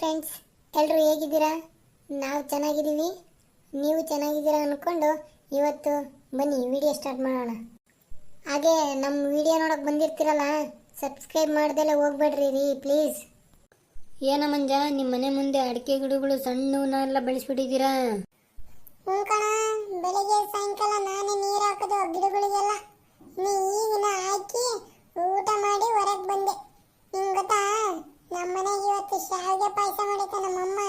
Friends ಎಲ್ಲರೂ ಹೇಗಿದ್ದೀರಾ? ನಾವು ಚೆನ್ನಾಗಿದ್ದೀವಿ. ನೀವು ಚೆನ್ನಾಗಿದ್ದೀರಾ ಅಂದ್ಕೊಂಡು ಇವತ್ತು ಬನ್ನಿ ವಿಡಿಯೋ ಸ್ಟಾರ್ಟ್ ಮಾಡೋಣ. ಹಾಗೆ ನಮ್ಮ ವಿಡಿಯೋ ನೋಡೋಕೆ ಬಂದಿರ್ತೀರಲ್ಲ ಸಬ್ಸ್ಕ್ರೈಬ್ ಮಾಡ್ದೆಲ್ಲ ಹೋಗ್ಬೇಡ್ರಿ ರೀ ಪ್ಲೀಸ್ ಏನ ಮಂಜ ನಿಮ್ಮ ಮನೆ ಮುಂದೆ ಅಡಿಕೆ ಗಿಡಗಳು ಸಣ್ಣವನ್ನೆಲ್ಲ ಬೆಳೆಸ್ಬಿಟ್ಟಿದ್ದೀರಾ? ಹ್ಞೂ ಕಣ ಬೆಳಿಗ್ಗೆ ಸಾಯಂಕಾಲ ನಾನೇ ನೀರು ಹಾಕೋದು ಗಿಡಗಳಿಗೆಲ್ಲ. ನೀ ಈಗಿನ ಹಾಕಿ ಊಟ ಮಾಡಿ ಹೊರಗೆ ಬಂದೆ. ನಿಮ್ಗೆ ಗೊತ್ತಾ? ನಮ್ಮ ಮನೆಗೆ ಇವತ್ತು ಶಾವಿಗೆ ಪಾಯಸ ನಮ್ಮಮ್ಮ.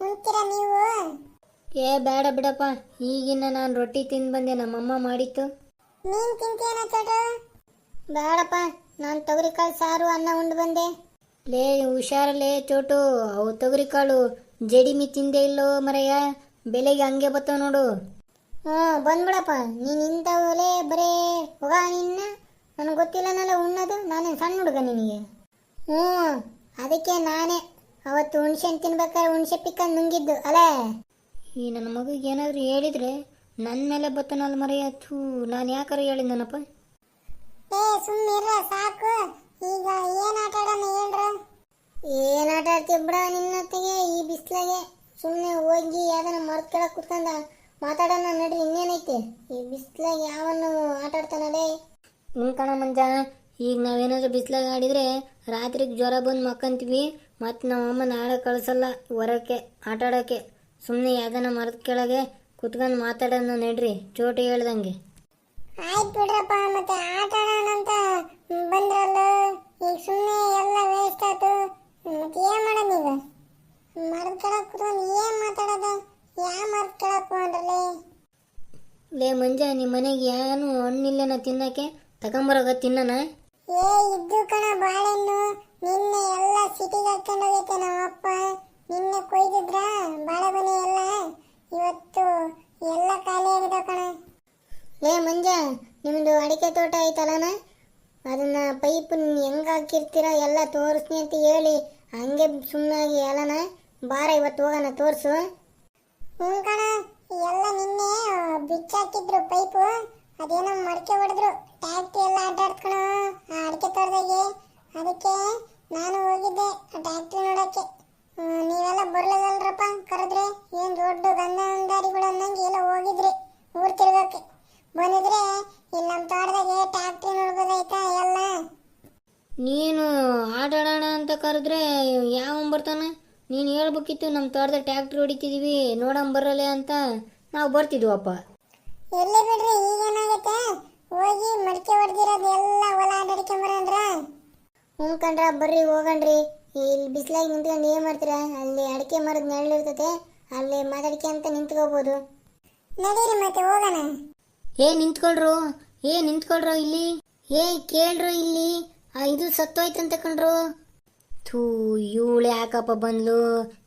ಉಣ್ತೀರಾ ನೀವು? ಏ ಬೇಡ ಬಿಡಪ್ಪ. ಈಗಿನ ನಾನು ರೊಟ್ಟಿ ತಿಂದು ಬಂದೆ ನಮ್ಮಮ್ಮ ಮಾಡಿತ್ತು. ನೀನು ತಿಂತೀಯನ ಚೋಟು ಬೇಡಪ್ಪ ನಾನು ತೊಗರಿಕಾಳು ಸಾರು ಅನ್ನ ಉಂಡು ಬಂದೆ. ಲೇ ಹುಷಾರಲ್ಲೇ ಚೋಟು. ಅವು ತೊಗರಿಕಾಳು ಜಡಿಮಿ ತಿಂದೆ ಇಲ್ಲೋ ಮರೆಯ ಬೆಲೆಗೆ ಹಂಗೆ ಬತ್ತಾವ ನೋಡು. ಹ್ಞೂ ಬಂದ್ಬಿಡಪ್ಪ ನೀನು ಇಂಥವಲೇ ಬರೇ ಹೋಗ ನಿನ್ನ. ನನಗೆ ಗೊತ್ತಿಲ್ಲನಲ್ಲ ಉಣ್ಣೋದು. ನಾನು ಸಣ್ಣ ಹುಡುಗ ನಿನಗೆ. ಹ್ಞೂ. ಅದಕ್ಕೆ ನಾನೇ. ಅವತ್ತು ಹುಣ್ಸೆ ಹಣ್ಣು ತಿನ್ಬೇಕಾದ್ರೆ ಹುಣ್ಸೆ ಪಿಕ್ಕ ನುಂಗಿದ್ದು ಅಲೇ. ಈ ನನ್ನ ಮಗುಗೆ ಏನಾದರೂ ಹೇಳಿದ್ರೆ ನನ್ನ ಮೇಲೆ ಬತ್ತನಲ್ಲ ಮರೆಯ ಥೂ ನಾನು ಯಾಕಾರ ಹೇಳಿದ್ದನಪ್ಪ ಏ ಸುಮ್ಮನಿರ ಸಾಕು. ಈಗ ಏನು ಆಟ ಆಡೋಣ ಹೇಳ್ರ? ಏನು ಆಟ ಬಿಡ ನಿನ್ನತ್ತಿಗೆ ಈ ಬಿಸ್ಲಾಗೆ. ಸುಮ್ಮನೆ ಹೋಗಿ ಯಾವ್ದನ್ನ ಮರದ ಕೆಳಗೆ ಕುತ್ಕೊಂಡ ಮಾತಾಡೋಣ ನಡ್ರಿ ಇನ್ನೇನೈತಿ? ಈ ಬಿಸ್ಲಾಗೆ ಯಾವನ್ನು ಆಟ ಆಡ್ತಾನಲೇ? ಕಣ ಮಂಜ ಈಗ ನಾವೇನಾದ್ರೂ ಬಿಸ್ಲಾಗ ಆಡಿದ್ರೆ ರಾತ್ರಿಗೆ ಜ್ವರ ಬಂದು ಮಕ್ಕಂತೀವಿ ಮತ್ತು ನಮ್ಮ ನಾಳೆ ಕಳಿಸಲ್ಲ ಹೊರಕ್ಕೆ ಆಟ ಆಡೋಕ್ಕೆ ಸುಮ್ಮನೆ ಯಾವ್ದನ ಮರದ ಕೆಳಗೆ ಕುತ್ಕೊಂಡು ಮಾತಾಡೋಣ ನೆಡ್ರಿ ಚೋಟಿ ಹೇಳ್ದಂಗೆ. ಆಯ್ತು ಬಿಡ್ರಪ್ಪ ಮತ್ತೆ ಆಟಾಡೋಣ ಅಂತ ಬಂದ್ರಲ್ಲ ಈಗ ಸುಮ್ಮನೆ ಎಲ್ಲ ವೇಸ್ಟ್ ಆಯ್ತು ಮತ್ತೆ ಏನ್ ಮಾಡೋಣ ಈಗ? ಮರದ ಕೆಳಗೆ ಕುತ್ಕೊಂಡು ಏನ್ ಮಾತಾಡೋದು? ಯಾ ಮರದ ಕೆಳಗೆ ಲೇ ಮಂಜ ನಿಮ್ಮ ಮನೆಗೆ ಏನು ಹಣ್ಣಿಲ್ಲನ ತಿನ್ನಕ್ಕೆ? ತಗೊಂಬರೋಗ ತಿನ್ನನ? ಏ ಇದ್ದು ಕಣ ಬಾಳೆಹಣ್ಣು. ನಿನ್ನೆ ಎಲ್ಲ ಸಿಟಿಗೆ ಹಾಕೊಂಡು ಹೋಗೈತೆ ನಮ್ಮಪ್ಪ. ನಿನ್ನೆ ಕೊಯ್ದಿದ್ರ? ಬಾಳೆಗೊನೆ ಎಲ್ಲ. ಇವತ್ತು ಎಲ್ಲ ಖಾಲಿ ಆಗಿದೆ ಕಣ. ಲೇ ಮಂಜ ನಿಮ್ದು ಅಡಿಕೆ ತೋಟ ಐತಲ್ಲನ ಅದನ್ನ ಪೈಪ್ ಹೆಂಗ್ ಹಾಕಿರ್ತೀರ ಎಲ್ಲ ತೋರಿಸ್ನಿ ಅಂತ ಹೇಳಿ. ಹಂಗೆ ಸುಮ್ಮನಾಗಿ ಅಲ್ಲನ ಬಾರ ಇವತ್ತು ಹೋಗೋಣ ತೋರಿಸು. ಹ್ಞೂ ಕಣ. ಎಲ್ಲ ನಿನ್ನೆ ಬಿಚ್ಚಾಕಿದ್ರು ಪೈಪು. ಅದೇನೋ ಮಡಕೆ ಹೊಡೆದ್ರು. ಟ್ಯಾಕ್ಟ್ರಿ ಎಲ್ಲ ಅಡ್ಡಾಡ್ಕಣ ಆ ಅಡಿಕೆ ತೋಟದಾಗೆ. ಅದಕ್ಕೆ ನಾನು ಹೋಗಿದ್ದೆ ಟ್ಯಾಕ್ಟ್ರಿ ನೋಡಕ್ಕೆ. ನೀವೆಲ್ಲ ಬರ್ಲದಲ್ರಪ್ಪ ಕರೆದ್ರೆ. ಏನು ದೊಡ್ಡ ಗಂಧಾರಿಗಳು ಅನ್ನಂಗೆ ಎಲ್ಲ ಹೋಗಿದ್ರಿ ಊರ್ ತಿರ್ಗಕ್ಕೆ. ಬಂದಿದ್ರೆ ಇಲ್ಲಿ ನಮ್ಮ ತೋಟದಾಗೆ ಟ್ಯಾಕ್ಟ್ರಿ ನೋಡ್ಬೋದಾಯ್ತಾ ಎಲ್ಲ? ನೀನು ಆಟಾಡೋಣ ಅಂತ ಕರೆದ್ರೆ ಯಾವ ಬರ್ತಾನ? ನೀನು ಹೇಳ್ಬೇಕಿತ್ತು ನಮ್ಮ ತೋಟದ ಟ್ಯಾಕ್ಟ್ರಿ ಹೊಡಿತಿದೀವಿ ನೋಡಂ ಬರಲ್ಲ ಅಂತ. ನಾವು ಬರ್ತಿದ್ವಪ್ಪ. ಎಲ್ಲಿ ಬಿಡ್ರಿ ಈಗೇನಾಗೈತೆ ಹೋಗಿ ಮಡಿಕೆ ಹೊಡೆದಿರೋದು ಎಲ್ಲ ಹೊಲ ಅಡ್ಡಾಡ್ಕೊಂಬರಂದ್ರ ಹ್ಞೂ ಕಣ್ರ ಬರ್ರಿ ಹೋಗಣ್ರಿ. ಇಲ್ಲಿ ಬಿಸಿಲಾಗಿ ನಿಂತ್ಕೊಂಡು ಏನು ಮಾಡ್ತೀರ? ಅಲ್ಲಿ ಅಡಿಕೆ ಮರದ ನೆರಳಿರ್ತತೆ ಅಲ್ಲಿ ಮಾತಾಡಿಕೆ ಅಂತ ನಿಂತ್ಕೋಬೋದು. ನಡೀರಿ ಮತ್ತೆ ಹೋಗೋಣ. ಏ ನಿಂತ್ಕೊಳ್ರು. ಏ ನಿಂತ್ಕೊಳ್ರು ಇಲ್ಲಿ. ಏ ಕೇಳ್ರು ಇಲ್ಲಿ. ಆ ಇದು ಅಂತ ಕಣ್ರು. ಥೂ ಇವಳು ಯಾಕಪ್ಪ ಬಂದ್ಲು?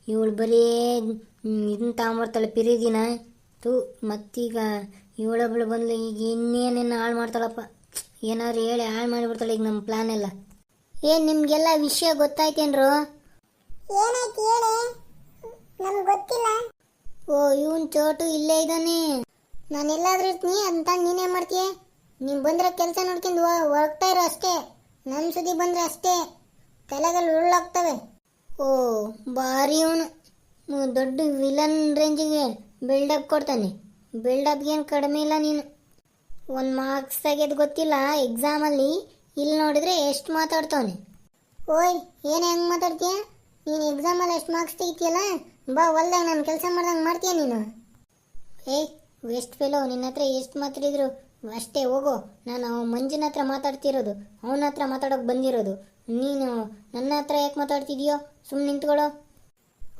ಇವಳು ಬರೀ ಇದನ್ನ ತಗೊಂಬರ್ತಾಳೆ ಪಿರಿದಿನ ಥೂ ಮತ್ತೀಗ ಇವಳೊಬ್ಳು ಬಂದ್ಲು ಈಗ ಇನ್ನೇನೇನು ಹಾಳು ಮಾಡ್ತಾಳಪ್ಪ. ಏನಾದ್ರು ಹೇಳಿ ಹಾಳು ಮಾಡಿಬಿಡ್ತಾಳೆ ಈಗ ನಮ್ಮ ಪ್ಲಾನ್ ಎಲ್ಲ. ಏ ನಿಮಗೆಲ್ಲ ವಿಷಯ ಗೊತ್ತಾಯ್ತೇನ್ರು? ಏನಾಯ್ತು ಹೇಳಿ? ನಮ್ಗೆ ಗೊತ್ತಿಲ್ಲ. ಓ ಇವನ್ ಚೋಟು ಇಲ್ಲೇ ಇದ್ದಾನೆ. ನಾನು ಎಲ್ಲಾದ್ರೂ ಇರ್ತೀನಿ ಅಂತ ನೀನೇ ಮಾಡ್ತೀಯ? ನೀನು ಬಂದ್ರೆ ಕೆಲಸ ನೋಡ್ಕೊಂಡು ಹೊರಗ್ತಾ ಇರೋ ಅಷ್ಟೇ. ನಮ್ಮ ಸುದ್ದಿ ಬಂದ್ರೆ ಅಷ್ಟೇ. ತಲೆಗಳು ಉರುಳಾಗ್ತವೆ. ಓ ಭಾರಿ ಇವನು. ದೊಡ್ಡ ವಿಲನ್ ರೇಂಜಿಗೆ ಬಿಲ್ಡಪ್ ಕೊಡ್ತಾನೆ. ಬಿಲ್ಡಪ್ಗೆ ಏನು ಕಡಿಮೆ ಇಲ್ಲ ನೀನು. ಒಂದು ಮಾರ್ಕ್ಸ್ ತೆಗೆದು ಗೊತ್ತಿಲ್ಲ ಎಕ್ಸಾಮಲ್ಲಿ ಇಲ್ಲಿ ನೋಡಿದ್ರೆ ಎಷ್ಟು ಮಾತಾಡ್ತಾವನೆ. ಓಯ್, ಏನು ಹೆಂಗೆ ಮಾತಾಡ್ತೀಯ? ನೀನು ಎಕ್ಸಾಮಲ್ಲಿ ಎಷ್ಟು ಮಾರ್ಕ್ಸ್ ತೆಗಿತೀಯಲ್ಲ? ಬಾ, ಹೊಲ್ದಾಗ ನಾನು ಕೆಲಸ ಮಾಡ್ದಂಗೆ ಮಾಡ್ತೀಯ ನೀನು. ಏಯ್ ವೆಸ್ಟ್ ಫೆಲೋ ನಿನ್ನ ಹತ್ರ ಎಷ್ಟು ಮಾತಾಡಿದ್ರು? ಅಷ್ಟೇ, ಹೋಗೋ. ನಾನು ಮಂಜುನ ಹತ್ರ ಮಾತಾಡ್ತಿರೋದು. ಅವನ ಹತ್ರ ಮಾತಾಡೋಕೆ ಬಂದಿರೋದು. ನೀನು ನನ್ನ ಹತ್ರ ಯಾಕೆ ಮಾತಾಡ್ತಿದ್ಯೋ? ಸುಮ್ಮನೆ ನಿಂತ್ಕೊಳ್ಳೋ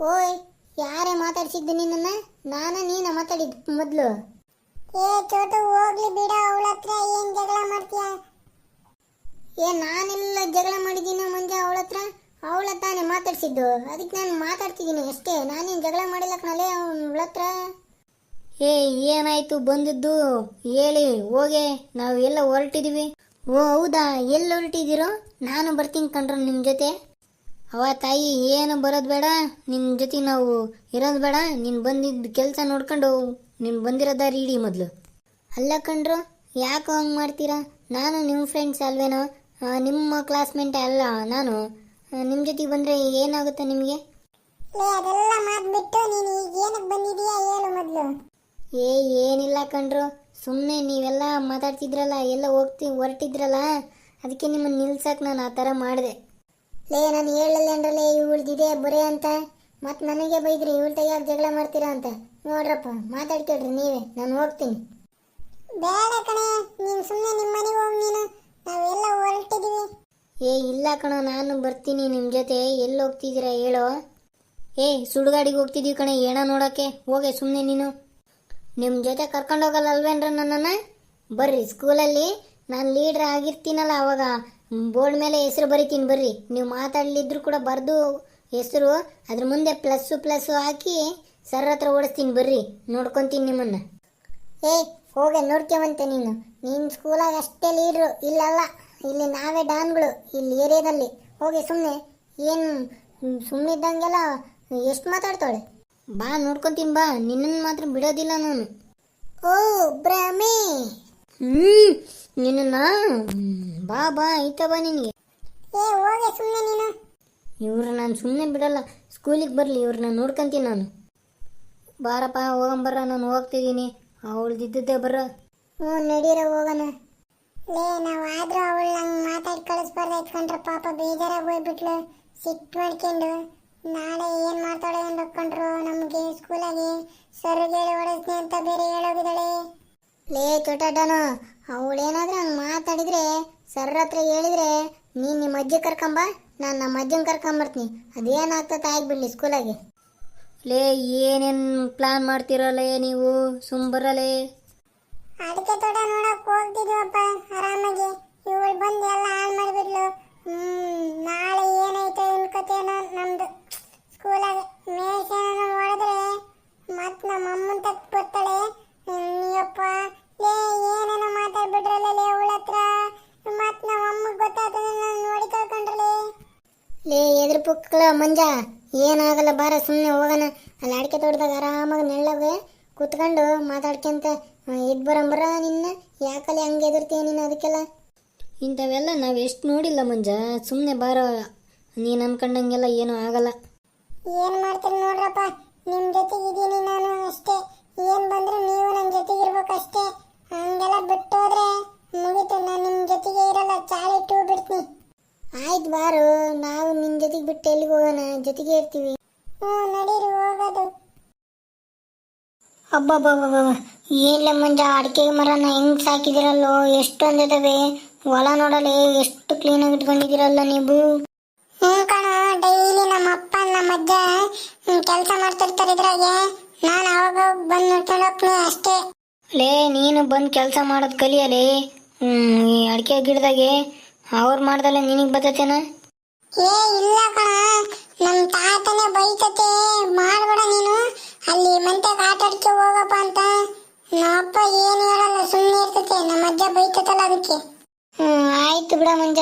ಓಯ್ ಯಾರೇ ಮಾತಾಡ್ಸಿದ್ದು ನಿನ್ನ ನಾನು ನೀನ ಮಾತಾಡಿದ್ದು ಮೊದಲು. ಏ ಚೋಟು ಹೋಗ್ಲಿ ಬಿಡ ಅವಳ ಹತ್ರ ಏನ್ ಜಗಳ ಮಾಡ್ತೀಯ? ಏ ನಾನೆಲ್ಲ ಜಗಳ ಮಾಡಿದ್ದೀನಿ ಮಂಜ ಅವಳ ಹತ್ರ? ಅವಳ ತಾನೇ ಮಾತಾಡ್ಸಿದ್ದು. ಅದಕ್ಕೆ ನಾನು ಮಾತಾಡ್ತಿದ್ದೀನಿ ಅಷ್ಟೇ. ನಾನೇನು ಜಗಳ ಮಾಡಿಲ್ಲ ಕಣಲೇ ಅವಳ ಹತ್ರ? ಏ ಏನಾಯ್ತು ಬಂದಿದ್ದು? ಹೇಳಿ ಹೋಗೆ. ನಾವು ಎಲ್ಲ ಹೊರಟಿದೀವಿ. ಓ ಹೌದಾ? ಎಲ್ಲಿ ಹೊರಟಿದ್ದೀರೋ? ನಾನು ಬರ್ತೀನಿ ಕಣ್ರ ನಿಮ್ಮ ಜೊತೆ. ಅವ ತಾಯಿ ಏನು ಬರೋದು ಬೇಡ. ನಿನ್ನ ಜೊತೆ ನಾವು ಇರೋದು ಬೇಡ. ನೀನು ಬಂದಿದ್ದ ಕೆಲಸ ನೋಡ್ಕೊಂಡು ನೀನು ಬಂದಿರೋ ರೀಡಿ ಇಡಿ ಮೊದಲು. ಅಲ್ಲ ಕಣ್ರು ಯಾಕೆ ಹಂಗೆ ಮಾಡ್ತೀರಾ? ನಾನು ನಿಮ್ಮ ಫ್ರೆಂಡ್ಸ್ ಅಲ್ವೇನೋ? ನಿಮ್ಮ ಕ್ಲಾಸ್ಮೇಟ್ ಅಲ್ಲ ನಾನು. ನಿಮ್ಮ ಜೊತೆಗೆ ಬಂದರೆ ಏನಾಗುತ್ತೆ ನಿಮಗೆ? ಅದೆಲ್ಲ ನೀನು ಈಗ ಏನಕ್ಕೆ ಬಂದಿದೀಯಾ ಹೇಳು ಮೊದಲು. ಏ ಏನಿಲ್ಲ ಕಣ್ರು. ಸುಮ್ಮನೆ ನೀವೆಲ್ಲ ಮಾತಾಡ್ತಿದ್ರಲ್ಲ ಎಲ್ಲ ಹೋಗ್ತಿ ಹೊರಟಿದ್ರಲ್ಲ ಅದಕ್ಕೆ ನಿಮ್ಮನ್ನು ನಿಲ್ಸಕ್ಕೆ ನಾನು ಆ ಥರ ಮಾಡಿದೆ. ಲೇ ನಾನು ಹೇಳಲ್ಲೇನ್ರಲ್ಲೇ ಇವಳ್ದಿದೆ ಬುರೆ ಅಂತ. ಮತ್ತೆ ನನಗೆ ಬೈದ್ರಿ ಇವಳ ಯಾಕೆ ಜಗಳ ಮಾಡ್ತೀರಾ ಅಂತ. ನೋಡ್ರಪ್ಪ ಮಾತಾಡ್ಕೇಳ್ರಿ ನೀವೇ ನಾನು ಹೋಗ್ತೀನಿ. ಬೇಡ ಕಣೆ ನೀನು ಸುಮ್ಮನೆ ನಿಮ್ಮ ಮನೆಗೆ ಹೋಗಿ ನೀನು. ನಾವೆಲ್ಲ ಹೊರಟಿದೀವಿ. ಏ ಇಲ್ಲ ಕಣ ನಾನು ಬರ್ತೀನಿ ನಿಮ್ಮ ಜೊತೆ. ಎಲ್ಲಿ ಹೋಗ್ತಿದ್ದೀರಾ ಹೇಳೋ? ಏ ಸುಡುಗಾಡಿಗೆ ಹೋಗ್ತಿದ್ದೀವಿ ಕಣೆ ಏಣ ನೋಡೋಕ್ಕೆ? ಹೋಗೆ ಸುಮ್ಮನೆ ನೀನು. ನಿಮ್ಮ ಜೊತೆ ಕರ್ಕೊಂಡು ಹೋಗಲ್ಲ ಅಲ್ವೇನ್ರ ನನ್ನನ್ನು? ಬರ್ರಿ ಸ್ಕೂಲಲ್ಲಿ ನಾನು ಲೀಡ್ರ್ ಆಗಿರ್ತೀನಲ್ಲ ಅವಾಗ. ಬೋರ್ಡ್ ಮೇಲೆ ಹೆಸರು ಬರಿತೀನಿ ಬರ್ರಿ. ನೀವು ಮಾತಾಡಲಿದ್ರು ಕೂಡ ಬರೆದು ಹೆಸರು, ಅದ್ರ ಮುಂದೆ ಪ್ಲಸ್ಸು ಪ್ಲಸ್ಸು ಹಾಕಿ ಸರ್ ಹತ್ರ ಓಡಿಸ್ತೀನಿ ಬರ್ರಿ. ನೋಡ್ಕೊತೀನಿ ನಿಮ್ಮನ್ನ. ಏ, ಹೋಗೆ, ನೋಡ್ಕೊಂಬಂತೆ ನೀನು. ನೀನು ಸ್ಕೂಲಾಗ ಅಷ್ಟೇ ಲೀಡ್ರು ಇಲ್ಲಲ್ಲ. ಇಲ್ಲಿ ನಾವೇ ಡಾನ್ಗಳು, ಇಲ್ಲಿ ಏರಿಯಾದಲ್ಲಿ. ಹೋಗಿ ಸುಮ್ಮನೆ ಏನು ಸುಮ್ಮನೆ ಇದ್ದಂಗೆಲ್ಲ ಎಷ್ಟು ಮಾತಾಡ್ತಾಳೆ? ಬಾ, ನೋಡ್ಕೊತೀನಿ ಬಾ. ನಿನ್ನನ್ನು ಮಾತ್ರ ಬಿಡೋದಿಲ್ಲ ನಾನು. ಓ ಬ್ರಾಮಿ ಹ್ಞೂ ನಿನ್ನ ಬಾ ಬಾ ಐತ ಬಾ ನಿನಗೆ. ಏ ಹೋಗೆ ಸುಮ್ಮನೆ ನೀನು. ಇವ್ರು ನಾನು ಸುಮ್ಮನೆ ಬಿಡಲ್ಲ. ಸ್ಕೂಲಿಗೆ ಬರಲಿ ಇವ್ರನ್ನ ನೋಡ್ಕೊಂತೀನಿ ನಾನು. ಬಾರಪ್ಪ ಹೋಗಂಬರ ನಾನು ಹೋಗ್ತಿದ್ದೀನಿ. ಅವಳ್ದಿದ್ದೇ ಬರ ಹ್ಞೂ ನಡೀರ ಹೋಗೋಣ. ಲೇ ನಾವು ಆದ್ರೂ ಅವಳು ಹಂಗೆ ಮಾತಾಡಿ ಕಳಿಸ್ಬಾರ್ದು ಎತ್ಕೊಂಡ್ರೆ ಪಾಪ ಬೇಜಾರಾಗಿ ಹೋಗ್ಬಿಟ್ಲು. ಸಿಟ್ಟು ಮಾಡ್ಕೊಂಡು. ನಾಳೆ ಏನು ಅಂತ ಅಂದ್ಕೊಂಡ್ರು ನಮಗೆ ಸ್ಕೂಲಾಗೆ ಸರ್ಗೆ ಹೇಳಿ ಹೊಡೆಸ್ತೀನಿ ಅಂತ ಬೇರೆ ಹೇಳೋಗಿದ್ದಾಳೆ. ಲೇ ಚೋಟಾಟನು ಅವಳೇನಾದ್ರೂ ಹಂಗೆ ಮಾತಾಡಿದ್ರೆ ಸರ್ ಹತ್ರ ಹೇಳಿದ್ರೆ ನೀನು ನಿಮ್ಮ ಅಜ್ಜಿ ಕರ್ಕೊಂಬ ನಾನು ನಮ್ಮ ಅಜ್ಜನ ಕರ್ಕೊಂಬರ್ತೀನಿ ಅದೇನಾಗ್ತದೆ ಆಗ್ಬಿಡ್ಲಿ ಸ್ಕೂಲಾಗೆ. ಲೇ ಏನೇನ್ ಪ್ಲಾನ್ ಮಾಡ್ತಿರಲ್ಲ ನೀವು? ಸುಂಬರಲೇ ಅಡಿಕೆ ತೋಟ ನೋಡಕ್ ಹೋಗ್ತಿದ್ವಪ್ಪ ಆರಾಮಾಗಿ. ಇವಳು ಬಂದು ಎಲ್ಲ ಹಾಳು ಮಾಡಿಬಿಡ್ಲು ಹ್ಮ್ ನಾಳೆ ಏನಾಯ್ತು ಅನ್ಕೋತೇನೋ ನಮ್ದು. ಸ್ಕೂಲಾಗೆ ಮೇಷನ ಹೊಡೆದ್ರೆ ಮತ್ ನಮ್ಮ ಅಮ್ಮನ್ ತಕ್ಕ ಬರ್ತಾಳೆ. ನೀಯಪ್ಪ. ಲೇ ಏನೇನೋ ಮಾತಾಡ್ಬಿಟ್ರಲ್ಲ ಲೇ ಅವಳ ಹತ್ರ ಮತ್ ನಮ್ಮ ಅಮ್ಮಗ್ ನಾನು ನೋಡಿ ಕಳ್ಕೊಂಡ್ರಲೇ. ಲೇ ಎದುರು ಪುಕ್ಕಳ ಮಂಜ ಏನಾಗಲ್ಲ ಬಾರ ಸುಮ್ಮನೆ ಹೋಗೋಣ. ಅಲ್ಲಿ ಅಡಿಕೆ ತೋಟದಾಗ ಆರಾಮಾಗಿ ನೆಳ್ಳಗೆ ಕೂತ್ಕೊಂಡು ಮಾತಾಡ್ಕೊಂತ ಇದ್ ಬರಂಬರ ನಿನ್ನ ಯಾಕಲ್ಲಿ ಹಂಗೆ ಎದುರ್ತೀಯ ನೀನು ಅದಕ್ಕೆಲ್ಲ? ಇಂಥವೆಲ್ಲ ನಾವು ಎಷ್ಟು ನೋಡಿಲ್ಲ ಮಂಜ. ಸುಮ್ಮನೆ ಬಾರ ನೀನು ಅನ್ಕೊಂಡಂಗೆಲ್ಲ ಏನೂ ಆಗಲ್ಲ. ಏನು ಮಾಡ್ತೀರಿ ನೋಡ್ರಪ್ಪ ನಿಮ್ಮ ಜೊತೆಗೆ ಇದೀನಿ ನಾನು ಅಷ್ಟೇ. ಏನ್ ಬಂದ್ರು ನೀವು ನನ್ನ ಜೊತೆಗೆ ಇರಬೇಕು ಅಷ್ಟೇ ಹಂಗೆಲ್ಲ ಬಿಟ್ಟು ಹೋದ್ರೆ ಮುಗೀತು ನಾನು ನಿಮ್ ಜೊತೆಗೆ ಇರಲ್ಲ ಚಾಳಿ ಟೂ ಬಿಡ್ತೀನಿ ಆಯ್ತು ಬಾರು ನಾವು ನಿನ್ನ ಜೊತೆಗೆ ಬಿಟ್ಟು ಎಲ್ಲಿಗೆ ಹೋಗೋಣ? ಜೊತೆಗೆ ಇರ್ತೀವಿ. ಹ್ಞೂ ನಡೀರಿ ಹೋಗೋದು. ಅಬ್ಬಬ್ಬಬ್ಬ ಏನಿಲ್ಲ ಮಂಜ ಅಡಿಕೆ ಮರನ ಹೆಂಗ್ ಸಾಕಿದಿರಲ್ಲೋ ಎಷ್ಟೊಂದಿದಾವೆ ಹೊಲ ನೋಡಲೆ ಎಷ್ಟು ಕ್ಲೀನಾಗಿ ಇಟ್ಕೊಂಡಿದ್ದೀರಲ್ಲ ನೀವು? ಹ್ಞೂ ಕಣ ಡೈಲಿ ನಮ್ಮ ಅಪ್ಪ ನಮ್ಮ ಅಜ್ಜ ಕೆಲಸ ಮಾಡ್ತಿರ್ತಾರೆ ಇದ್ರಾಗೆ. ನಾನು ಅವಾಗ ಬಂದು ನೋಡ್ಕೊಂಡು ಹೋಗ್ತೀನಿ ಅಷ್ಟೇ. ಲೇ ನೀನು ಬಂದು ಕೆಲಸ ಮಾಡೋದು ಕಲಿಯಲೇ? ಈ ಅಡಿಕೆ ಗಿಡದಾಗೆ ಅವ್ರು ಮಾಡ್ದಲ್ಲ ನಿನಗೆ ಬರ್ತೇನ ಏ ಇಲ್ಲ ಕಣ. ನಮ್ ತಾತನೇ ಬೈತತೆ. ಮಾಡ್ಬೇಡ ನೀನು. ಅಲ್ಲಿ ಮಂತೆ ಆಟ ಆಡ್ಕೆ ಹೋಗಪ್ಪ ಅಂತ. ನಮ್ಮಪ್ಪ ಏನು ಹೇಳಲ್ಲ ಸುಮ್ಮನೆ ಇರ್ತತೆ. ನಮ್ಮ ಅಜ್ಜ ಬೈತತಲ್ಲ ಅದಕ್ಕೆ. ಹ್ಮ್ ಆಯ್ತು ಬಿಡ ಮಂಜ.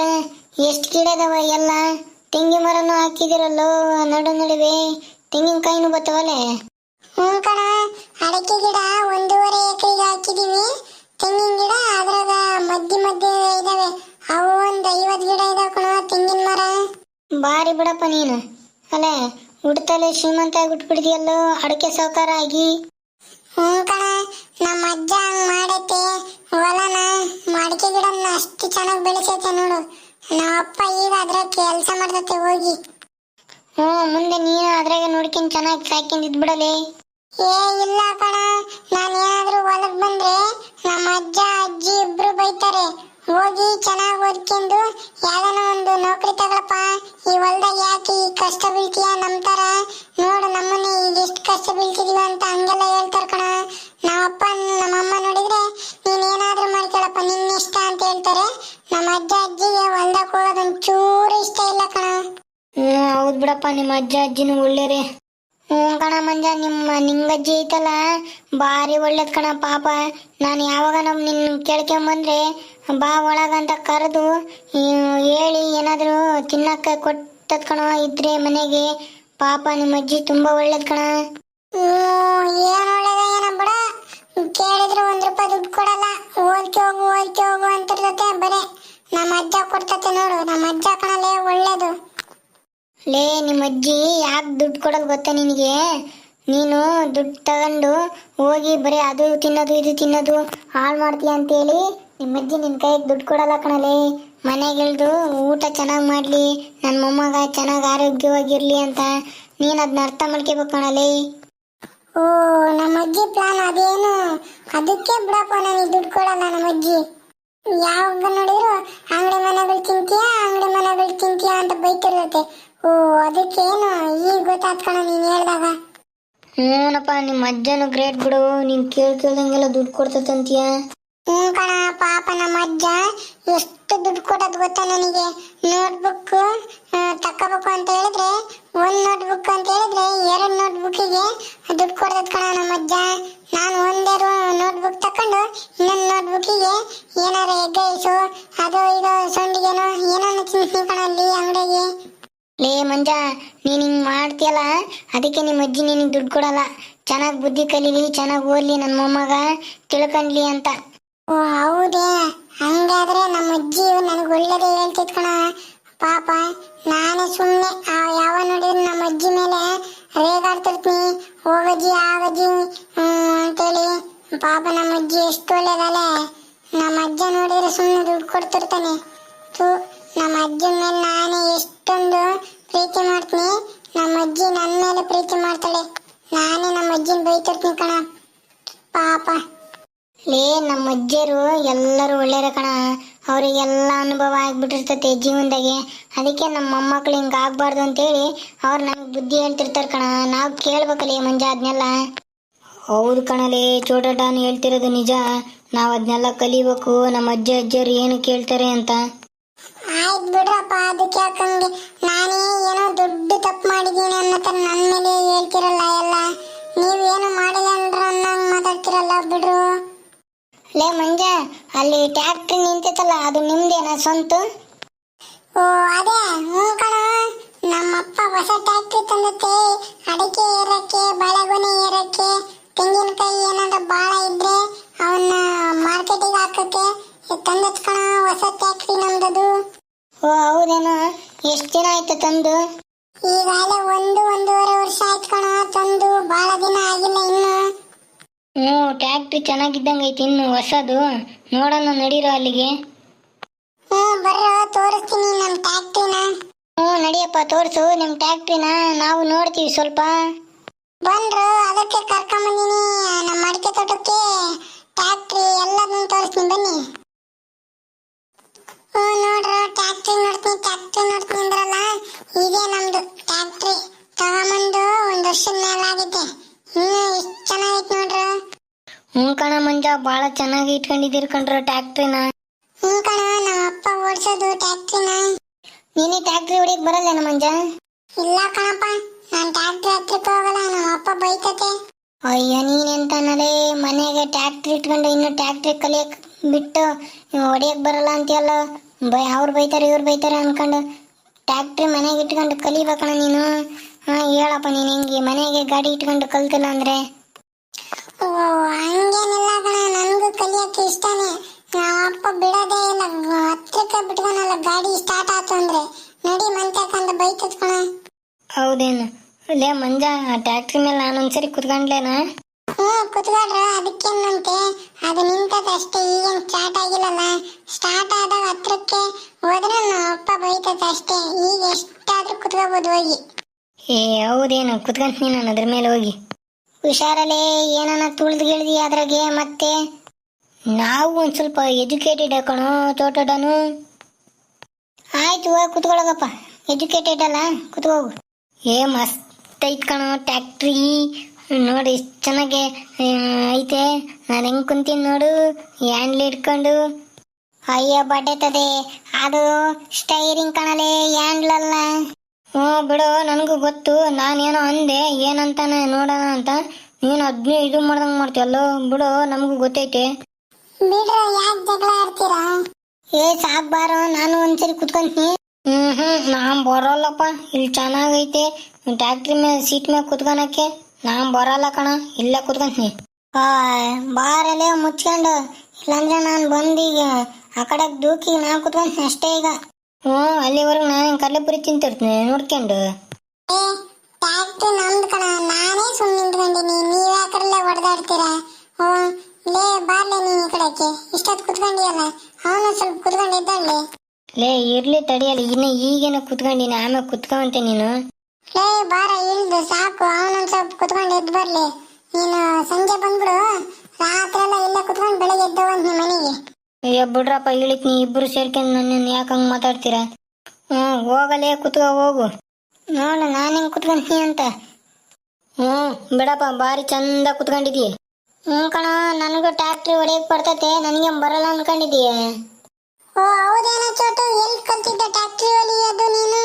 ಎಷ್ಟು ಗಿಡ ಎಲ್ಲ? ತೆಂಗಿನ ಮರನೂ ಹಾಕಿದಿರಲ್ಲೋ ನಡು ನಡುವೆ ತೆಂಗಿನಕಾಯಿನೂ ಬತ್ತವಲ್ಲೇ? ಹ್ಞೂ ಕಣ. ಅಡಿಕೆ ಗಿಡ ಒಂದೂವರೆ ಎಕರೆಗೆ ಹಾಕಿದೀವಿ. ತೆಂಗಿನ ಗಿಡ ಅದ್ರಾಗ ಮಧ್ಯ ಮಧ್ಯ ಇದಾವೆ. ಅವು ಒಂದು ಐವತ್ತು ಗಿಡ ಇದಾವೆ ಕಣ ತೆಂಗಿನ ಮರ. ಬಾರಿ ಬಿಡಪ್ಪ ನೀನು. ಅಲ್ಲೇ ಹುಡ್ತಲೆ ಶ್ರೀಮಂತ ಬಿಟ್ಬಿಡ್ದಿಯಲ್ಲೋ ಅಡಕೆ ಸಾವುಕಾರ ಆಗಿ. ಹ್ಞೂ ಕಣ ನಮ್ಮ ಅಜ್ಜ ಹಂಗ್ ಮಾಡೈತೆ. ಹೊಲನ ಮಡಿಕೆ ಗಿಡನ ಅಷ್ಟು ಚೆನ್ನಾಗಿ ಬೆಳೆಸೈತೆ ನೋಡು. ನಮ್ಮ ಅಪ್ಪ ಈಗ ಅದ್ರ ಕೆಲಸ ಮಾಡ್ತೈತೆ ಹೋಗಿ. ಹ್ಞೂ ಮುಂದೆ ನೀನು ಅದ್ರಾಗ ನೋಡ್ಕೊಂಡು ಚೆನ್ನಾಗಿ ಸಾಕಿಂದಿದ್ ಬಿಡಲೇ. ಏ ಇಲ್ಲ ಕಣ, ನಾನು ಏನಾದ್ರೂ ಬಂದ್ರೆ ನಮ್ಮ ಅಜ್ಜ, ಅಜ್ಜಿ ಇಬ್ರು ಬೈತಾರೆ. ಹೋಗಿ ಚೆನ್ನಾಗಿ ಓದ್ಕೊಂಡು ಯಾವ್ದಾನ ಒಂದು ನೌಕರಿ ತಗೊಳಪ್ಪ. ಈ ಹೊಲ್ದಾಗ ಯಾಕೆ ಈ ಕಷ್ಟ ಬೀಳ್ತೀಯ ನಂಬ್ತಾರ ನೋಡು ನಮ್ಮನ್ನ ಈಗ ಎಷ್ಟು ಕಷ್ಟ ಬೀಳ್ತಿದೀವಿ ಅಂತ ಹಂಗೆಲ್ಲ ಹೇಳ್ತಾರ ಕಣ. ನಮ್ಮಪ್ಪ ನಮ್ಮಮ್ಮ ನೋಡಿದ್ರೆ ನೀನ್ ಏನಾದ್ರೂ ಮಾಡ್ಕೊಳಪ್ಪ ನಿನ್ನ ಇಷ್ಟ ಅಂತ ಹೇಳ್ತಾರೆ. ನಮ್ಮ ಅಜ್ಜ, ಅಜ್ಜಿಗೆ ಹೊಲ್ದಾಗ ಹೋಗೋದು ಒಂಚೂರು ಇಷ್ಟ ಇಲ್ಲ ಕಣ. ಹ್ಮ್, ಹೌದು ಬಿಡಪ್ಪ, ನಿಮ್ಮ ಅಜ್ಜ, ಅಜ್ಜಿನೂ ಒಳ್ಳೆಯರೇ ಹ್ಞೂ ಕಣ ಮಂಜ, ನಿಮ್ಮ ನಿಂಗಜ್ಜಿ ಐತಲ್ಲ? ಭಾರಿ ಒಳ್ಳೇದು ಕಣ ಪಾಪ. ನಾನು ಯಾವಾಗ ನಮ್ಮ ನಿನ್ನ ಕೇಳ್ಕೊಂಬಂದ್ರೆ ಬಾ ಒಳಗಂತ ಕರೆದು ಹೇಳಿ ಏನಾದರೂ ತಿನ್ನಕ್ಕೆ ಕೊಟ್ಟದ ಕಣ ಇದ್ರೆ ಮನೆಗೆ. ಪಾಪ ನಿಮ್ಮ ಅಜ್ಜಿ ತುಂಬ ಒಳ್ಳೇದು ಕಣ. ಏನ್ ಒಳ್ಳೇದ ಏನ ಬಿಡ. ಕೇಳಿದ್ರು ಒಂದ್ ರೂಪಾಯಿ ದುಡ್ಡು ಕೊಡಲ್ಲ. ಓದ್ಕೆ ಹೋಗು ಓದ್ಕೆ ಹೋಗು ಅಂತಿರ್ತತೆ ಬರೇ. ನಮ್ಮ ಅಜ್ಜ ಕೊಡ್ತತೆ ನೋಡು ನಮ್ಮ ಅಜ್ಜ ಕಣಲೇ ಒಳ್ಳೇದು. ಲೇ, ನಿಮ್ಮ ಅಜ್ಜಿ, ಯಾಕೆ ದುಡ್ಡು ಕೊಡೋದು ಗೊತ್ತಾ ನಿನಗೆ? ನೀನು ದುಡ್ಡು ತಗೊಂಡು ಹೋಗಿ ಬರೀ ಅದು ತಿನ್ನೋದು, ಇದು ತಿನ್ನೋದು ಹಾಳು ಮಾಡ್ತೀಯ ಅಂತೇಳಿ ನಿಮ್ಮ ಅಜ್ಜಿ ನಿನ್ನ ಕೈಗೆ ದುಡ್ಡು ಕೊಡಲ್ಲ ಕಣಲೇ. ಇಳಿದು ಊಟ ಚೆನ್ನಾಗಿ ಮಾಡಲಿ ನನ್ನ ಮೊಮ್ಮಗ ಚೆನ್ನಾಗಿ ಆರೋಗ್ಯವಾಗಿರಲಿ ಅಂತ ನೀನು ಅದನ್ನ ಅರ್ಥ ಮಾಡ್ಕೋಬೇಕು ಕಣಲೇ. ಓ, ನಮ್ಮ ಅಜ್ಜಿ ಪ್ಲಾನ್ ಅದೇನು? ಅದಕ್ಕೆ ಬಿಡಪ್ಪ ನನಗೆ ದುಡ್ಡು ಕೊಡಲ್ಲ ನಮ್ಮ ಅಜ್ಜಿ. ಯಾವಾಗ ನೋಡಿದ್ರು ಅಂಗಡಿ ಮನೆಗಳು ತಿಂತೀಯಾ, ಅಂಗಡಿ ಮನೆಗಳು ತಿಂತೀಯಾ ಅಂತ ಬೈತಿರುತ್ತೆ. ಓ ಅದಕ್ಕೇನು? ಈಗ ಗೊತ್ತಾತ್ ಕಣ ನೀನ್ ಹೇಳ್ದಾಗ. ಹ್ಞೂನಪ್ಪ ನಿಮ್ಮ ಅಜ್ಜನು ಗ್ರೇಟ್ ಬಿಡು. ನೀನು ಕೇಳ್ ಕೇಳ್ದಂಗೆಲ್ಲ ದುಡ್ಡು ಕೊಡ್ತತಂತೀಯ? ಹ್ಞೂ ಕಣ ಪಾಪ ನಮ್ಮ ಅಜ್ಜ ಎಷ್ಟು ದುಡ್ಡು ಕೊಡೋದು ಗೊತ್ತಾ ನನಗೆ? ನೋಟ್ಬುಕ್ ತಕೋಬೇಕು ಅಂತ ಹೇಳಿದ್ರೆ ಒಂದ್ ನೋಟ್ಬುಕ್ ಅಂತ ಹೇಳಿದ್ರೆ ಎರಡು ನೋಟ್ಬುಕ್ಕಿಗೆ ದುಡ್ಡು ಕೊಡ್ತದ ಕಣ ನಮ್ಮ ಅಜ್ಜ. ನಾನು ಒಂದೇ ನೋಟ್ಬುಕ್ ತಕೊಂಡು ಇನ್ನೊಂದು ನೋಟ್ಬುಕ್ಕಿಗೆ ಏನಾರ ಎಗ್ ರೈಸು ಅದು ಇದು ಸೊಂಡಿಗೆನೋ ಏನೋ ತಿನ್ಸ್ತೀನಿ ಕಣ ಅಲ್ಲಿ ಅಂಗಡಿಗೆ ಲೇ ಮಂಜ, ನೀನು ಹಿಂಗೆ ಮಾಡ್ತಿಯಲ್ಲ? ಅದಕ್ಕೆ ನಿಮ್ಮ ಅಜ್ಜಿ ನಿನಗೆ ದುಡ್ಡು ಕೊಡಲ್ಲ. ಚೆನ್ನಾಗಿ ಬುದ್ಧಿ ಕಲೀಲಿ, ಚೆನ್ನಾಗಿ ಓದ್ಲಿ ನನ್ನ ಮೊಮ್ಮಗ. ತಿಳ್ಕೊಂಡ್ಲಿ ಅಂತ. ಓ, ಹೌದೇ. ಹಂಗಾದ್ರೆ ನಮ್ಮ ಅಜ್ಜಿ ನನಗೆ ಒಳ್ಳೇದೇ ಹೇಳ್ತಿದ್ ಕಣ. ಪಾಪ, ನಾನೇ ಸುಮ್ಮನೆ ಯಾವ ನೋಡಿದ್ರು ನಮ್ಮ ಅಜ್ಜಿ ಮೇಲೆ ರೇಗಾಡ್ತಿರ್ತೀನಿ. ಹೋಗಜ್ಜಿ, ಆಗಜ್ಜಿ ಅಂತೇಳಿ. ಪಾಪ, ನಮ್ಮ ಅಜ್ಜಿ ಎಷ್ಟು ಒಳ್ಳೇದಲ್ಲ ನಮ್ಮ ಅಜ್ಜ ನೋಡಿದ್ರೆ ಸುಮ್ಮನೆ ದುಡ್ಡು ಕೊಡ್ತಿರ್ತಾನೆ. ಥೂ. ನಮ್ಮ ಅಜ್ಜಿ ಮೇಲೆ ನಾನೇ ಎಷ್ಟೊಂದು ಪ್ರೀತಿ ಮಾಡ್ತೀನಿ. ನಮ್ಮ ಅಜ್ಜಿ ನನ್ನ ಮೇಲೆ ಪ್ರೀತಿ ಮಾಡ್ತಾಳೆ. ನಾನೇ ನಮ್ಮ ಅಜ್ಜಿನ ಬೈತಿರ್ತೀನಿ ಕಣ. ಪಾಪ. ಲೇ ನಮ್ಮ ಅಜ್ಜಿಯರು ಎಲ್ಲರೂ ಒಳ್ಳೆಯರ ಕಣ. ಅವರಿಗೆಲ್ಲ ಅನುಭವ ಆಗ್ಬಿಟ್ಟಿರ್ತೈತೆ ಜೀವನದಾಗೆ. ಅದಕ್ಕೆ ನಮ್ಮ ಮೊಮ್ಮಕ್ಳು ಹಿಂಗೆ ಆಗ್ಬಾರ್ದು ಅಂತೇಳಿ ಅವ್ರು ನಮ್ಗೆ ಬುದ್ಧಿ ಹೇಳ್ತಿರ್ತಾರೆ ಕಣ. ನಾವು ಕೇಳ್ಬೇಕಲ್ಲ ಮಂಜ ಅದನ್ನೆಲ್ಲ. ಹೌದು ಕಣಲೇ ಚೋಟಡಾನ್ ಹೇಳ್ತಿರೋದು ನಿಜ. ನಾವು ಅದನ್ನೆಲ್ಲ ಕಲಿಬೇಕು. ನಮ್ಮ ಅಜ್ಜ ಅಜ್ಜಿಯರು ಏನು ಕೇಳ್ತಾರೆ ಅಂತ. ಆಯ್ತು ಬಿಡ್ರಪ್ಪ ಅದಕ್ಕೆ ಯಾಕಂಗೆ ನಾನೇ ಏನೋ ದೊಡ್ಡ ತಪ್ಪು ಮಾಡಿದ್ದೀನಿ ಅನ್ನೋ ನನ್ನ ಮೇಲೆ ಹೇಳ್ತಿರಲ್ಲ ಎಲ್ಲ. ನೀವೇನು ಮಾಡಿಲ್ಲ ಅಂದ್ರ ಅನ್ನಂಗ್ ಮಾತಾಡ್ತಿರಲ್ಲ ಬಿಡ್ರು. ಲೇ ಮಂಜ ಅಲ್ಲಿ ಟ್ಯಾಕ್ಟ್ರಿ ನಿಂತೈತಲ್ಲ ಅದು ನಿಮ್ದೇನ ಸ್ವಂತ? ಓ ಅದೇ ಹ್ಞೂ ಕಣ. ನಮ್ಮಪ್ಪ ಹೊಸ ಟ್ಯಾಕ್ಟ್ರಿ ತಂದತ್ತೆ ಅಡಿಕೆ ಏರಕ್ಕೆ ಬಾಳೆಗೊನೆ ಏರಕ್ಕೆ ತೆಂಗಿನಕಾಯಿ ಏನಾದ್ರು ಬಾಳ ಇದ್ರೆ ಅವನ್ನ ಮಾರ್ಕೆಟಿಗೆ ಹಾಕಕ್ಕೆ ತಂದತ್ ಕಣ ಹೊಸ ಟ್ಯಾಕ್ಟ್ರಿ ನಮ್ದದು ಓ ಹೌದೇನೋ ಎಷ್ಟು ದಿನ ಆಯ್ತು ತಂದು? ಈಗಾಗಲೇ ಒಂದು ಒಂದೂವರೆ ವರ್ಷ ಆಯ್ತು ಕಣ ತಂದು. ಬಹಳ ದಿನ ಆಗಿಲ್ಲ ಇನ್ನು. ಹ್ಞೂ ಟ್ಯಾಕ್ಟ್ರಿ ಚೆನ್ನಾಗಿದ್ದಂಗೆ ಐತಿ ಇನ್ನು ಹೊಸದು. ನೋಡೋಣ ನಡೀರೋ ಅಲ್ಲಿಗೆ. ಹ್ಞೂ ಬರ್ರೋ ತೋರಿಸ್ತೀನಿ ನಮ್ಮ ಟ್ಯಾಕ್ಟ್ರಿನ. ಹ್ಞೂ ನಡಿಯಪ್ಪ ತೋರಿಸು. ನಿಮ್ಮ ಟ್ಯಾಕ್ಟ್ರಿನ ನಾವು ನೋಡ್ತೀವಿ ಸ್ವಲ್ಪ. ಬಂದ್ರು ಅದಕ್ಕೆ ಕರ್ಕೊಂಬಂದಿನಿ ನಮ್ಮ ಅಡಿಕೆ ತೋಟಕ್ಕೆ ಟ್ಯಾಕ್ಟ್ರಿ ಎಲ್ಲದನ್ನು ತೋರಿಸ್ತೀನಿ ಬನ್ನಿ. ಭಾಳ ಚೆನ್ನಾಗಿ ಇಟ್ಕೊಂಡಿದ್ದೀರಿ ಕಣ್ರ ಟ್ಯಾಕ್ಟ್ರಿನ. ಹ್ಞೂ ಕಣ ನಮ್ಮ ಅಪ್ಪ ಓಡಿಸೋದು ಟ್ಯಾಕ್ಟ್ರಿನ. ನೀನೇ ಟ್ಯಾಕ್ಟ್ರಿ ಹೊಡಿಯಕ್ ಬರಲ್ಲ ಮಂಜ ಇಲ್ಲ ಕಣಪ್ಪ ನಾನು ಟ್ಯಾಕ್ಟ್ರಿ ಹತ್ರಕ್ಕೆ ಹೋಗಲ್ಲ ನಮ್ಮ ಅಪ್ಪ ಬೈತತೆ. ಅಯ್ಯ ನೀನೆಂತನಲೇ ಮನೆಗೆ ಟ್ಯಾಕ್ಟ್ರಿ ಇಟ್ಕೊಂಡು ಇನ್ನು ಟ್ಯಾಕ್ಟ್ರಿ ಕಲಿಯಕ್ ಬಿಟ್ಟು ಹೊಡಿಯಕ್ ಬರಲ್ಲ ಅಂತೀಯಲ್ಲ? ಬೈ ಅವ್ರು ಬೈತಾರೆ ಇವ್ರು ಬೈತಾರೆ ಅನ್ಕೊಂಡು ಟ್ಯಾಕ್ಟ್ರಿ ಮನೆಗೆ ಇಟ್ಕೊಂಡು ಕಲಿಬೇಕಣ ನೀನು. ಹಾ ಹೇಳಪ್ಪ ನೀನು ಹಿಂಗೆ ಮನೆಗೆ ಗಾಡಿ ಇಟ್ಕೊಂಡು ಕಲ್ತಿಲ್ಲ ಅಂದ್ರೆ? ಓ ಹಂಗೇನಿಲ್ಲ ಕಣ ನನಗೂ ಕಲಿಯಕ್ಕೆ ಇಷ್ಟನೇ? ಅಪ್ಪ ಬಿಡೋದೇ ಇಲ್ಲ. ಹತ್ರಕ್ಕೆ ಬಿಟ್ಕೊನಲ್ಲ ಗಾಡಿ ಸ್ಟಾರ್ಟ್ ಆಯ್ತು ಅಂದ್ರೆ. ನೋಡಿ ಮಂತಕ್ಕಂತ ಬೈತದ ಕಣ. ಹೌದೇನು? ಲೇ ಮಂಜ ಆ ಟ್ಯಾಕ್ಟ್ರಿ ಮೇಲೆ ನಾನು ಒಂದ್ಸರಿ ಕುತ್ಕೊಂಡ್ಲೇನಾ? ಹ್ಞೂ ಕುತ್ಕೊಳ್ರ ಅದಕ್ಕೇನಂತೆ? ಅದು ನಿಂತದ ಅಷ್ಟೇ ಈಗೇನು ಸ್ಟಾರ್ಟ್ ಆಗಿಲ್ಲಲ್ಲ. ಸ್ಟಾರ್ಟ್ ಆದಾಗ ಹತ್ರಕ್ಕೆ ಹೋದ್ರೆ ನಮ್ಮ ಅಪ್ಪ ಬೈತದ ಅಷ್ಟೇ. ಈಗ ಎಷ್ಟಾದ್ರೂ ಕುತ್ಕೋಬೋದು ಹೋಗಿ. ಏ ಹೌದೇನು? ಕುತ್ಕೊಂತೀನಿ ನಾನು ಅದ್ರ ಮೇಲೆ ಹೋಗಿ. ಹುಷಾರಲ್ಲೇ ಏನನ ತುಳಿದು ಗಿಳ್ದಿ ಅದ್ರಾಗೆ ಮತ್ತೆ? ನಾವು ಒಂದು ಸ್ವಲ್ಪ ಎಜುಕೇಟೆಡ್ ಹಾಕೋಣ ತೋಟಡನು ಆಯ್ತು, ಹೋಗಿ ಕುತ್ಕೊಳಗಪ್ಪ ಎಜುಕೇಟೆಡ್ ಅಲ್ಲ, ಕುತ್ಕೋಗು. ಏ, ಮಸ್ತ್ ಐತ್ ಕಣೋ ಟ್ಯಾಕ್ಟ್ರಿ ನೋಡಿ ಎಷ್ಟು ಚೆನ್ನಾಗಿ ಐತೆ. ನಾನು ಹೆಂಗ್ ಕುಂತೀನಿ ನೋಡು ಹ್ಯಾಂಡ್ಲ್ ಹಿಡ್ಕೊಂಡು. ಅಯ್ಯ ಬಡ್ಡೆತದೆ ಅದು ಸ್ಟೈರಿಂಗ್ ಕಾಣಲೆ ಹ್ಯಾಂಡ್ಲ್ ಅಲ್ಲ. ಹ್ಞೂ, ಬಿಡು, ನನಗೂ ಗೊತ್ತು. ನಾನೇನೋ ಅಂದೆ, ಏನಂತಾನೆ ನೋಡೋಣ ಅಂತ. ನೀನು ಅದನ್ನೇ ಇದು ಮಾಡ್ದಂಗೆ ಮಾಡ್ತೀಯಲ್ಲೋ, ಬಿಡು, ನಮಗೂ ಗೊತ್ತೈತೆ. ಬಿಡ್ರ ಯಾಕೆ ಜಗಳ ಆಡ್ತೀರಾ? ಏ ಸಾಕ್ ಬಾರೋ ನಾನು ಒಂದ್ಸರಿ ಕುತ್ಕೊಂತೀನಿ. ಹ್ಮ್ ಹ್ಮ್ ನಾನ್ ಬರೋಲ್ಲಪ್ಪ ಇಲ್ಲಿ ಚೆನ್ನಾಗೈತೆ. ಟ್ಯಾಕ್ಟ್ರಿ ಮೇಲೆ ಸೀಟ್ ಮೇಲೆ ಕುತ್ಕೊಳಕ್ಕೆ? ನಾನ್ ಬರಲ್ಲ ಕಣ ಇಲ್ಲೇ ಕುತ್ಕೊಂತೀನಿ. ಬಾರಲ್ಲೇ ಮುಚ್ಕೊಂಡು. ಇಲ್ಲಾಂದ್ರೆ ನಾನು ಬಂದೀಗ ಆ ಕಡೆ ದೂಕಿ ನಾ ಕುತ್ಕೊಂತೀನಿ ಅಷ್ಟೇ ಈಗ. ಹ್ಞೂ ಅಲ್ಲಿವರೆಗೂ ನಾನು ಕಲ್ಲಪುರಿ ತಿಂತಿರ್ತೀನಿ ನೋಡ್ಕೊಂಡು. ಟ್ಯಾಕ್ಟ್ರಿ ನಮ್ದು ಕಣ ನಾನೇ ಸುಮ್ಮನೆ ನಿಂತ್ಕೊಂಡಿನಿ ನೀವ್ ಯಾಕರಲ್ಲೇ ಹೊಡೆದಾಡ್ತೀರಾ? ಓ ಲೇ ಬಾರ್ಲೆ ನೀನ್ ಈ ಕಡೆಗೆ. ಇಷ್ಟೊತ್ತು ಕುತ್ಕೊಂಡಿಯಲ್ಲ? ಅವನು ಸ್ವಲ್ಪ ಕುತ್ಕೊಂಡಿದ್ದಾಳೆ ಲೇ ಇರ್ಲಿ ತಡಿಯಲ್ಲ ಇನ್ನು ಈಗೇನು ಕುತ್ಕೊಂಡಿನಿ ಆಮೇಲೆ ಕುತ್ಕೊಂತೆ ನೀನು. ಲೇ ಬಾರ ಇಳ್ದು ಸಾಕು. ಅವನೊಂದ್ ಸ್ವಲ್ಪ ಕುತ್ಕೊಂಡು ಎದ್ದು ಬರ್ಲಿ. ನೀನು ಸಂಜೆ ಬಂದ್ಬಿಡು. ರಾತ್ರಿ ಎಲ್ಲ ಇಲ್ಲೇ ಕುತ್ಕೊಂಡು ಬೆಳಗ್ಗೆ ಎದ್ದವಂತ ನಿಮ್ಮ ಮನೆಗೆ. ಅಯ್ಯೋ ಬಿಡ್ರಪ್ಪ ಇಳಿತ್ ನೀ ಇಬ್ರು ಸೇರ್ಕೊಂಡು ನನ್ನ ಯಾಕೆ ಹಂಗೆ ಮಾತಾಡ್ತೀರಾ? ಹ್ಞೂ ಹೋಗಲೇ ಕುತ್ಕೋ ಹೋಗು. ನೋಡ ನಾನು ಹೆಂಗೆ ಕುತ್ಕೊಂತೀನಿ ಅಂತ. ಹ್ಞೂ ಬಿಡಪ್ಪ ಭಾರಿ ಚಂದ ಕುತ್ಕೊಂಡಿದ್ದೀಯ ಹ್ಞೂ ಕಣ ನನಗೂ ಟ್ಯಾಕ್ಟ್ರಿ ಹೊಡೆಯಕ್ಕೆ ಬರ್ತೈತೆ ನನಗೆ ಬರಲ್ಲ ಅನ್ಕೊಂಡಿದ್ದೀಯ? ಓ ಹೌದೇನ ಚೋಟು ಎಲ್ಲಿ ಕಲ್ತಿದ್ದ ಟ್ಯಾಕ್ಟ್ರಿ ಒಲಿಯೋದು ನೀನು?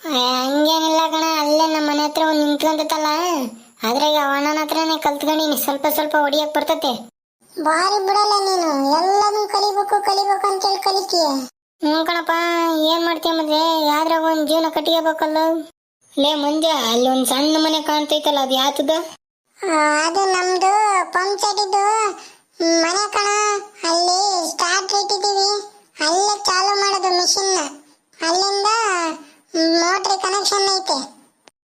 ಹಂಗೇನಿಲ್ಲ ಕಣ ಅಲ್ಲೇ ನಮ್ಮ ಮನೆ ಹತ್ರ ಒಂದು ನಿಂತ್ಕೊಂತೈತಲ್ಲ ಅದ್ರಾಗ ಅಣ್ಣನ ಹತ್ರನೇ ಕಲ್ತ್ಕೊಂಡಿನಿ ಸ್ವಲ್ಪ ಸ್ವಲ್ಪ ಹೊಡಿಯಕ್ಕೆ ಬರ್ತೈತೆ. ಬಾರಿ ಬಿಡಲ್ಲ ನೀನು ಎಲ್ಲಾನು ಕಲಿಬೇಕು ಕಲಿಬೇಕು ಅಂತೇಳಿ ಕಲಿತೀಯ. ಹ್ಞೂ ಕಣಪ್ಪ ಏನ್ ಮಾಡ್ತೀಯ ಮತ್ತೆ ಯಾವ್ದ್ರಾಗ ಒಂದ್ ಜೀವನ ಕಟ್ಟಿಯಬೇಕಲ್ಲ ಲೇ ಮುಂದೆ ಅಲ್ಲಿ ಒಂದ್ ಸಣ್ಣ ಮನೆ ಕಾಣ್ತೈತಲ್ಲ ಅದು ಯಾತದ ಅದು ನಮ್ದು ಪಂಪ್ ಸೆಟ್ ಇದ್ದು ಮನೆ ಕಣ ಅಲ್ಲಿ ಸ್ಟಾರ್ಟ್ ಇಟ್ಟಿದ್ದೀವಿ ಅಲ್ಲೇ ಚಾಲು ಮಾಡೋದು ಮಿಷಿನ್. ಅಲ್ಲಿಂದ ಮೋಟ್ರಿ ಕನೆಕ್ಷನ್ ಐತೆ.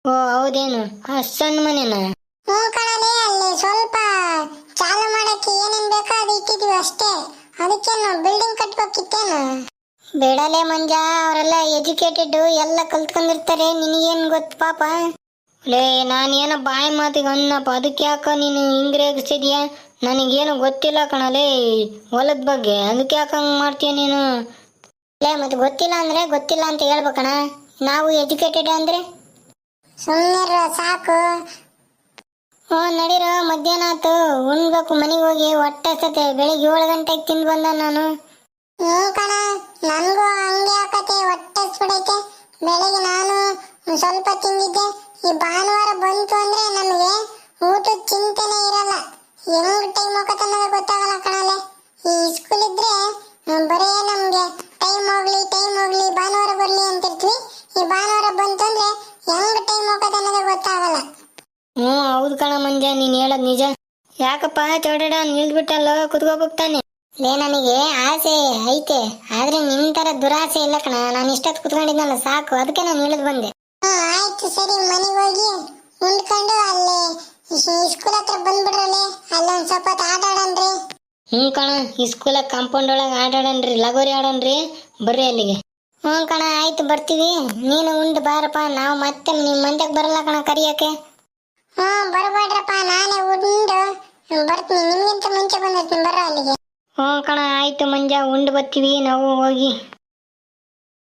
ಓ ಹೌದೇನು? ಸಣ್ಣ ಮನೆನ? ಹ್ಞೂ ಕಣಲೇ ಅಲ್ಲಿ ಸ್ವಲ್ಪ ಚಾಲು ಮಾಡಕ್ಕೆ ಏನೇನು ಬೇಕೋ ಅದು ಇಟ್ಟಿದೀವಿ ಅಷ್ಟೇ. ಅದಕ್ಕೇನು ಬಿಲ್ಡಿಂಗ್ ಕಟ್ಬೇಕಿತ್ತೇನು? ಬೇಡಲೇ ಮಂಜ ಅವರೆಲ್ಲ ಎಜುಕೇಟೆಡ್ ಎಲ್ಲ ಕಲ್ತ್ಕೊಂಡಿರ್ತಾರೆ. ನಿನಗೇನು ಗೊತ್ತು ಪಾಪ? ಲೇ, ನಾನೇನೋ ಬಾಯಿ ಮಾತಿಗೆ ಅನ್ನಪ್ಪ. ಅದಕ್ಕೆ ಯಾಕ ನೀನು ಹಿಂಗ್ ನನಗೇನು ಗೊತ್ತಿಲ್ಲ ಕಣಲೇ ಹೊಲದ ಬಗ್ಗೆ. ಅದಕ್ಕೆ ಯಾಕೆ ಹಂಗೆ ಮಾಡ್ತೀಯ ನೀನು? ಲೇ, ಮತ್ತೆ ಗೊತ್ತಿಲ್ಲ ಅಂದರೆ ಗೊತ್ತಿಲ್ಲ ಅಂತ ಹೇಳ್ಬೇಕಣ. ನಾವು ಎಜುಕೇಟೆಡ್ ಅಂದ್ರೆ? ಸುಮ್ಮನೆ ಸಾಕು. ಹ್ಞೂ ನಡೀರೋ, ಮಧ್ಯಾಹ್ನ ಆತು ಉಣ್ಬೇಕು, ಮನೆಗೆ ಹೋಗಿ, ಹೊಟ್ಟೆ ಸತೆ ಬೆಳಿಗ್ಗೆ ಏಳು ಗಂಟೆಗೆ ತಿಂದು ಬಂದ ನಾನು. ಹ್ಞೂ ಕಣ, ನನಗೂ ಹಂಗೆ ಆಕತೆ. ಹೊಟ್ಟೆ ಸುಡೈತೆ ಬೆಳಗ್ಗೆ ನಾನು ಸ್ವಲ್ಪ ತಿಂದಿದ್ದೆ. ಈ ಭಾನುವಾರ ಬಂತು ಅಂದ್ರೆ ನಮಗೆ ಊಟದ ಚಿಂತೆನೇ ಇರಲ್ಲ. ಹೆಂಗ್ ಟೈಮ್ ಹೋಗತ್ತೆ ಅನ್ನೋದು ಗೊತ್ತಾಗಲ್ಲ ಕಣಲೆ. ಈ ಸ್ಕೂಲ್ ಇದ್ರೆ ಬರೇ ನಮ್ಗೆ ಟೈಮ್ ಹೋಗ್ಲಿ ಟೈಮ್ ಹೋಗ್ಲಿ ಭಾನುವಾರ ಬರ್ಲಿ ಅಂತಿರ್ತೀವಿ. ಈ ಭಾನುವಾರ ಬಂತು ಅಂದ್ರೆ ಹೆಂಗ್ ಟೈಮ್ ಹೋಗತ್ತೆ ಅನ್ನೋದು ಗೊತ್ತಾಗಲ್ಲ. ಹ್ಮ್ ಹೌದು ಕಣ ಮಂಜ ನೀನ್ ಹೇಳದ್ ನಿಜ. ಯಾಕಪ್ಪ ಚೌಡಡ ನಿಲ್ದ್ಬಿಟ್ಟಲ್ಲ ಕುತ್ಕೋಗ್ತಾನೆ ತಾನೆ ಲೇ ನನಗೆ ಆಸೆ ಐತೆ. ಆದ್ರೆ ನಿನ್ ತರ ದುರಾಸೆ ಇಲ್ಲ ಕಣ. ನಾನು ಇಷ್ಟೊತ್ತು ಕುತ್ಕೊಂಡಿದ್ನಲ್ಲ ಸಾಕು. ಅದಕ್ಕೆ ನಾನು ಇಳಿದು ಬಂದೆ. ಆಯ್ತು ಸರಿ ಮನೆಗೆ ಹೋಗಿ ಉಂಡ್ಕೊಂಡು ಅಲ್ಲಿ ಸ್ಕೂಲ್ ಹತ್ರ ಬಂದ್ಬಿಡ್ರಲ್ಲೇ ಅಲ್ಲಿ ಒಂದ್ ಸ್ವಲ್ಪ ಹೊತ್ತು ಆಟ ಆಡನ್ರಿ. ಹ್ಞೂ ಕಣ ಈ ಸ್ಕೂಲಾಗ ಕಾಂಪೌಂಡ್ ಒಳಗೆ ಆಡಾಡನ್ರಿ ಲಗೋರಿ ಆಡನ್ರಿ. ಬರ್ರಿ ಅಲ್ಲಿಗೆ. ಹ್ಞೂ ಕಣ ಆಯ್ತು ಬರ್ತೀವಿ. ನೀನು ಉಂಡು ಬಾರಪ್ಪ ನಾವು ಮತ್ತೆ ನಿಮ್ಮ ಮಂದ್ಯಕ್ಕೆ ಬರಲ್ಲ ಕಣ ಕರಿಯಕ್ಕೆ. ಹ್ಮ್ ಬರಬೇಡ್ರಪ್ಪ ನಾನೇ ಉಂಡು. ಬರ್ತೀನಿ ನಿಮ್ಗಿಂತ ಮುಂಚೆ ಬಂದಿರ್ತೀನಿ ಬರ್ರ ಅಲ್ಲಿಗೆ. ಹ್ಞೂ ಕಣ ಆಯ್ತು ಮಂಜ ಉಂಡು ಬರ್ತೀವಿ ನಾವು ಹೋಗಿ.